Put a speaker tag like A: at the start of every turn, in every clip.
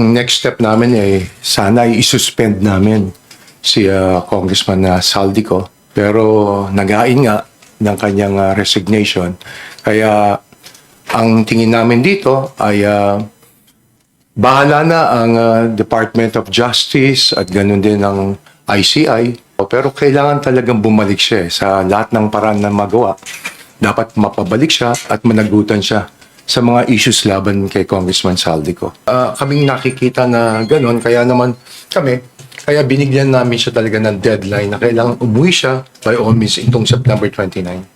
A: Next step namin ay sana isuspend namin si ah, Congressman na Saldico. Pero nagain nga ng kanyang ah, resignation. Kaya ang tingin namin dito ay ah, bahala na ang ah, Department of Justice at ganun din ang ICI. Pero kailangan talagang bumalik siya eh, sa lahat ng paraan na magawa. Dapat mapabalik siya at managutan siya sa mga issues laban kay Congressman Saldico. Ah, kaming nakikita na ganun, kaya naman kami, kaya binigyan namin siya talaga ng deadline na kailangan umuwi siya by all means itong September 29.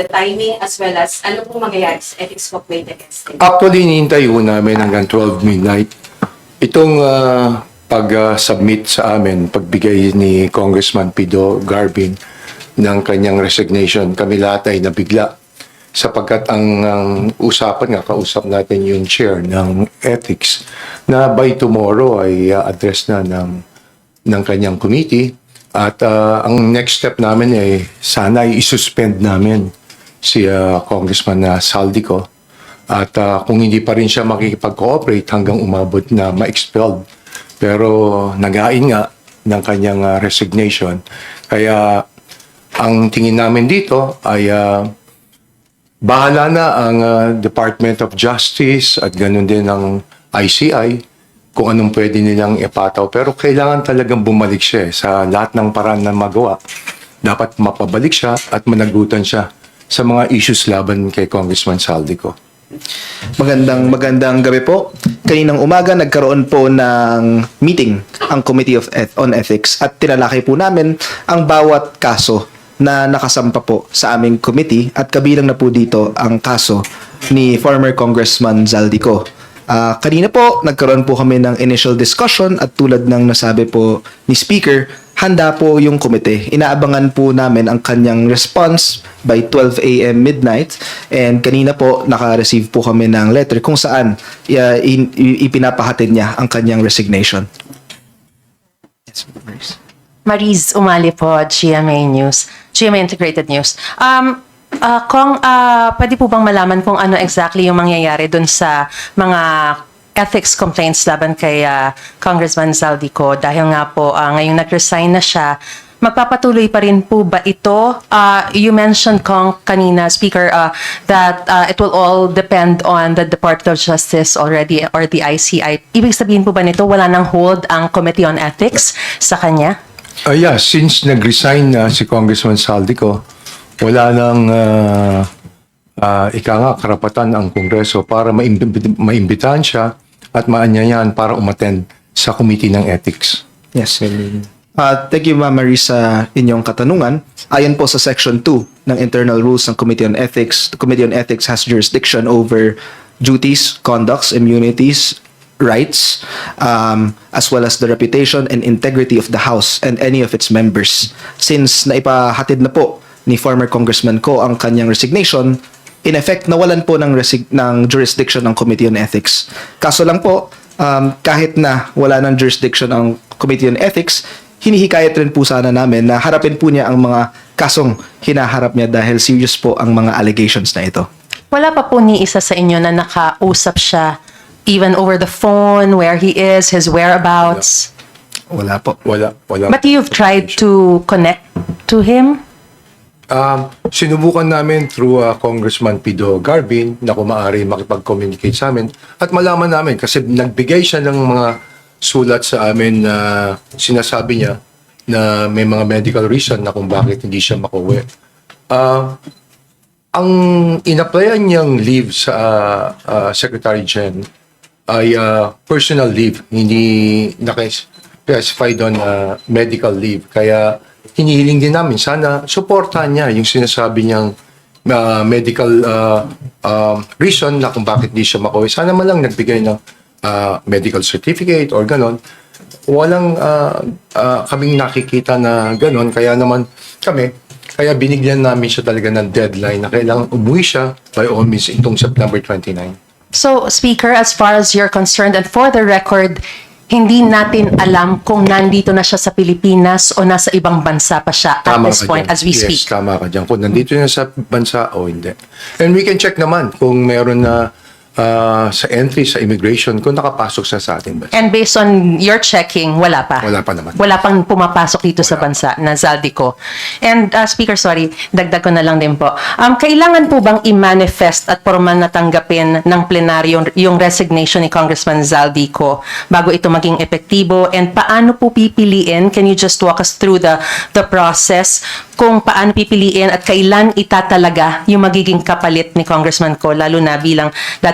B: the timing as well as ano pong mangyayari sa ethics complaint against him.
A: Actually, hinihintay ho namin hanggang 12 midnight. Itong ah, pag-submit sa amin, pagbigay ni Congressman Pido Garbin ng kanyang resignation, kami lahat ay nabigla sapagkat ang, ang usapan nga, kausap natin yung chair ng ethics na by tomorrow ay ah, address na ng, ng kanyang committee at ah, ang next step namin ay sana ay isuspend namin si ah, Congressman na Saldico at ah, kung hindi pa rin siya makikipag-cooperate hanggang umabot na ma-expelled. Pero nagain nga ng kanyang ah, resignation. Kaya ang tingin namin dito ay ah, bahala na ang ah, Department of Justice at ganun din ang ICI kung anong pwede nilang ipataw. Pero kailangan talagang bumalik siya eh, sa lahat ng paraan na magawa. Dapat mapabalik siya at managutan siya sa mga issues laban kay Congressman Saldico.
C: Magandang magandang gabi po. Kaninang umaga nagkaroon po ng meeting ang Committee of Eth- on Ethics at tinalakay po namin ang bawat kaso na nakasampa po sa aming committee at kabilang na po dito ang kaso ni former Congressman Zaldico. Ah, kanina po nagkaroon po kami ng initial discussion at tulad ng nasabi po ni Speaker, handa po yung komite. Inaabangan po namin ang kanyang response by 12 a.m. midnight and kanina po naka-receive po kami ng letter kung saan uh, in- ipinapahatid niya ang kanyang resignation. Yes, Maurice.
D: Mariz Umali po, GMA News, GMA Integrated News. Um, ah, Kong, ah, pwede po bang malaman kung ano exactly yung mangyayari dun sa mga ethics complaints laban kay ah, Congressman Zaldico dahil nga po ah, ngayong nag-resign na siya, magpapatuloy pa rin po ba ito? Ah, you mentioned, Kong, kanina, Speaker, ah, that ah, it will all depend on the Department of Justice already or the ICI. Ibig sabihin po ba nito, wala nang hold ang Committee on Ethics sa kanya?
A: Ah, yeah, since nag-resign na si Congressman Saldico, wala nang ah, ah, ika nga karapatan ang Kongreso para maimbitahan siya at maanyayan para umattend sa Committee ng Ethics.
C: Yes. Uh, thank you, Ma'am Marie, sa inyong katanungan. Ayon po sa Section 2 ng Internal Rules ng Committee on Ethics, the Committee on Ethics has jurisdiction over duties, conducts, immunities, rights, um, as well as the reputation and integrity of the House and any of its members. Since naipahatid na po ni former Congressman Ko ang kanyang resignation, in effect, nawalan po ng, resig- ng jurisdiction ng Committee on Ethics. Kaso lang po, um, kahit na wala ng jurisdiction ang Committee on Ethics, hinihikayat rin po sana namin na harapin po niya ang mga kasong hinaharap niya dahil serious po ang mga allegations na ito.
D: Wala pa po ni isa sa inyo na nakausap siya even over the phone, where he is, his whereabouts.
C: Wala po.
A: Wala, wala.
D: But you've tried to connect to him?
A: Um, sinubukan namin through uh, Congressman Pido Garbin na kung maaari makipag-communicate sa amin at malaman namin kasi nagbigay siya ng mga sulat sa amin na sinasabi niya na may mga medical reason na kung bakit hindi siya makuwi. Uh, ang inaplayan niyang leave sa uh, uh, Secretary Gen ay uh, personal leave, hindi naka-specify doon na medical leave. Kaya hinihiling din namin, sana supportahan niya yung sinasabi niyang uh, medical uh, um, reason na kung bakit hindi siya makuwi. Sana man lang nagbigay ng uh, medical certificate or ganon. Walang uh, uh, kaming nakikita na ganon. Kaya naman kami, kaya binigyan namin siya talaga ng deadline na kailangan umuwi siya by all means itong September 29.
D: So, Speaker, as far as you're concerned, and for the record, hindi natin alam kung nandito na siya sa Pilipinas o nasa ibang bansa pa siya at this
A: ka
D: point
A: dyan.
D: as we
A: yes,
D: speak.
A: tama ka dyan. Kung nandito na sa bansa o hindi. And we can check naman kung meron na ah, sa entry sa immigration kung nakapasok siya sa ating bansa.
D: And based on your checking, wala pa.
A: Wala pa naman.
D: Wala pang pumapasok dito sa bansa na Zaldico. And uh, Speaker, sorry, dagdag ko na lang din po. Um, kailangan po bang i-manifest at formal na tanggapin ng plenaryo yung resignation ni Congressman Zaldico bago ito maging epektibo? And paano po pipiliin? Can you just walk us through the the process kung paano pipiliin at kailan itatalaga yung magiging kapalit ni Congressman ko, lalo na bilang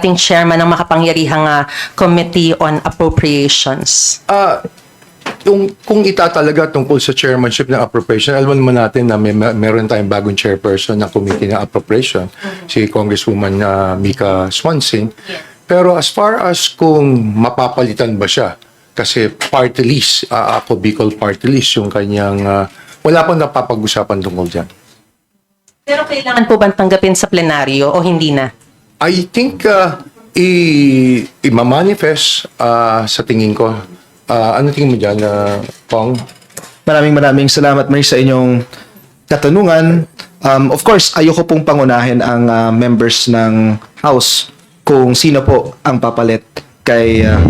D: dating chairman ng makapangyarihang ah, Committee on Appropriations?
A: Ah, yung kung itatalaga tungkol sa chairmanship ng appropriation, alam naman natin na may mer- meron tayong bagong chairperson ng committee ng appropriation, si Congresswoman ah, Mika Swansing. Pero as far as kung mapapalitan ba siya, kasi party list, ah, ako Bicol party list, yung kanyang, ah, wala pang napapag-usapan tungkol dyan.
D: Pero kailangan po bang tanggapin sa plenaryo o hindi na?
A: I think uh, i i-manifest uh, sa tingin ko. Uh, ano tingin mo dyan, uh, Pong?
C: Maraming maraming salamat Marie sa inyong katanungan. Um, of course, ayoko pong pangunahin ang ah, members ng House kung sino po ang papalit kay ah,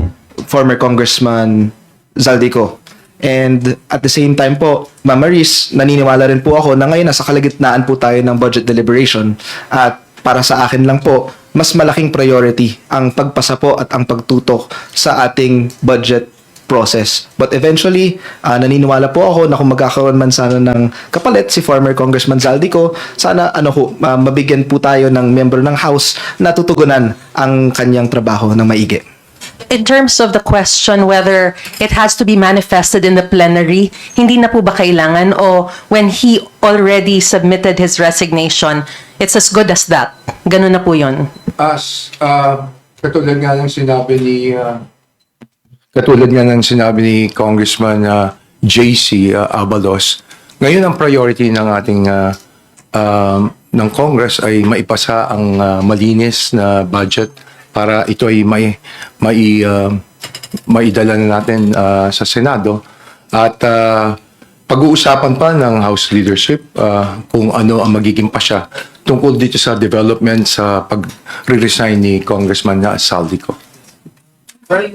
C: former Congressman Zaldico. And at the same time po, Ma'am Maris, naniniwala rin po ako na ngayon nasa kalagitnaan po tayo ng budget deliberation at para sa akin lang po, mas malaking priority ang pagpasa po at ang pagtutok sa ating budget process. But eventually, ah, naniniwala po ako na kung magkakaroon man sana ng kapalit si former Congressman Zaldico, sana ano ho, ah, mabigyan po tayo ng member ng House na tutugunan ang kanyang trabaho ng maigi.
D: In terms of the question whether it has to be manifested in the plenary, hindi na po ba kailangan o when he already submitted his resignation, it's as good as that? Ganun na po yun.
A: As, uh, katulad nga ng sinabi ni, uh, katulad nga ng sinabi ni Congressman uh, JC uh, Abalos, ngayon ang priority ng ating uh, um, ng Congress ay maipasa ang uh, malinis na budget para ito ay may mai uh, maidala na natin uh, sa Senado at uh, pag-uusapan pa ng House leadership uh, kung ano ang magiging pasya tungkol dito sa development sa pag-resign ni Congressman na Saldico.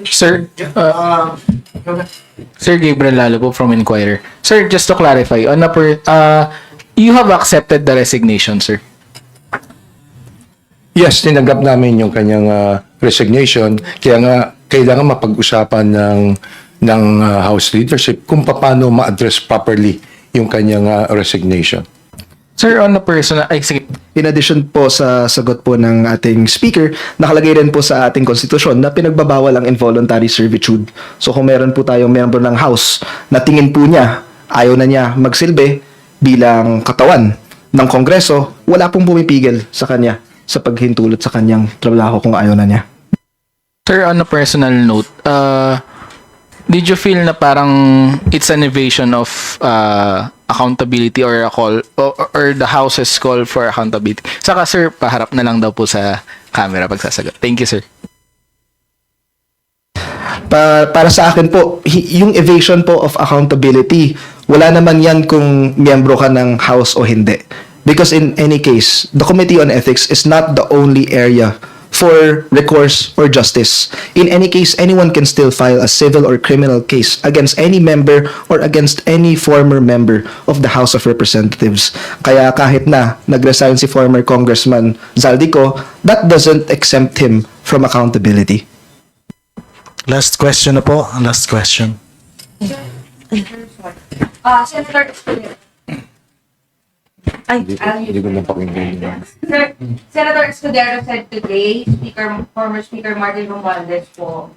E: Sir, uh, Sir Gabriel Lalo po from Inquirer. Sir, just to clarify, on a per, uh, you have accepted the resignation, sir.
A: Yes, tinanggap namin yung kanyang uh, resignation. Kaya nga, kailangan mapag-usapan ng, ng uh, House leadership kung paano ma-address properly yung kanyang uh, resignation.
E: Sir, on a personal, ay sige,
C: In addition po sa sagot po ng ating speaker, nakalagay rin po sa ating konstitusyon na pinagbabawal ang involuntary servitude. So kung meron po tayong member ng House na tingin po niya, ayaw na niya magsilbi bilang katawan ng Kongreso, wala pong pumipigil sa kanya sa paghintulot sa kanyang trabaho kung ayaw na niya.
E: sir, on a personal note, uh, did you feel na parang it's an evasion of uh, accountability or a call or, or the house's call for accountability? Saka sir, paharap na lang daw po sa camera pagsasagot. Thank you, sir.
C: Pa- para sa akin po, yung evasion po of accountability, wala naman yan kung miyembro ka ng House o hindi. Because in any case, the Committee on Ethics is not the only area for recourse or justice. In any case, anyone can still file a civil or criminal case against any member or against any former member of the House of Representatives. Kaya kahit na nag-resign si former Congressman Zaldico, that doesn't exempt him from accountability.
F: Last question na po. Last question.
B: Uh, Senator Escudero.
D: Ay,
A: Hindi ko, hindi ko napakinggan yun.
B: Sir, Senator Escudero said today, Speaker, former Speaker Martin Romualdez po,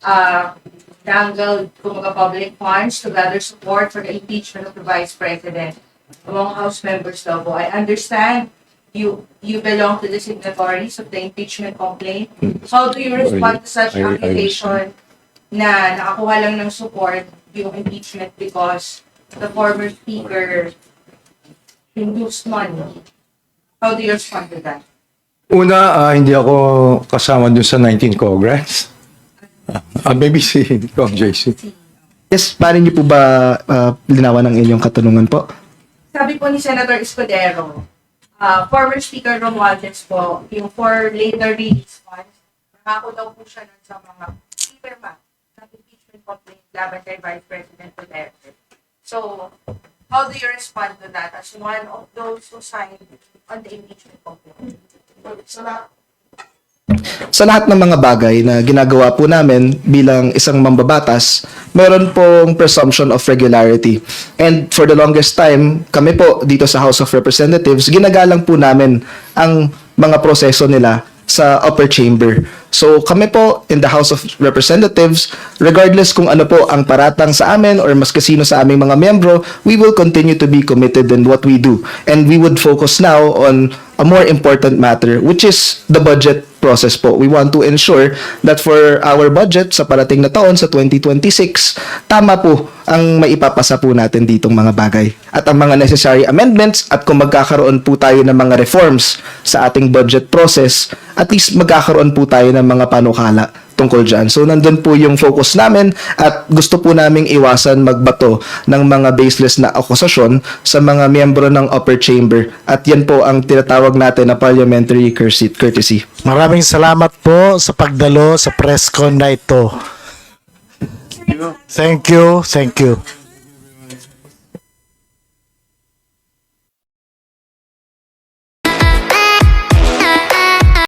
B: uh, dangled kumaga public funds to gather support for the impeachment of the Vice President among House members daw po. I understand you you belong to the signatories of the impeachment complaint. How do you respond to such
A: I- I-
B: accusation na nakakuha lang ng support yung impeachment because the former Speaker induced money? How do you respond to that?
A: Una, ah, hindi ako kasama dun sa 19 Congress. Ah, maybe si Kong JC.
C: Yes, paano niyo po ba ah, linawan ang inyong katanungan po?
B: Sabi po ni Senator Escudero, uh, former Speaker Romualdez po, yung for later release funds, nakako daw po siya nun sa mga pirma ng impeachment complaint laban kay Vice President Duterte. So, how do you respond to that as one of those who signed on the impeachment complaint? So,
C: Sa lahat ng mga bagay na ginagawa po namin bilang isang mambabatas, meron pong presumption of regularity. And for the longest time, kami po dito sa House of Representatives, ginagalang po namin ang mga proseso nila sa upper chamber. So kami po in the House of Representatives, regardless kung ano po ang paratang sa amin or mas kasino sa aming mga miyembro, we will continue to be committed in what we do. And we would focus now on a more important matter, which is the budget process po. We want to ensure that for our budget sa parating na taon sa 2026, tama po ang maipapasa po natin ditong mga bagay. At ang mga necessary amendments at kung magkakaroon po tayo ng mga reforms sa ating budget process, at least magkakaroon po tayo ng mga panukala tungkol dyan. So, nandun po yung focus namin at gusto po naming iwasan magbato ng mga baseless na akusasyon sa mga miyembro ng upper chamber. At yan po ang tinatawag natin na parliamentary courtesy- courtesy.
F: Maraming salamat po sa pagdalo sa press con na ito. Thank you, thank you.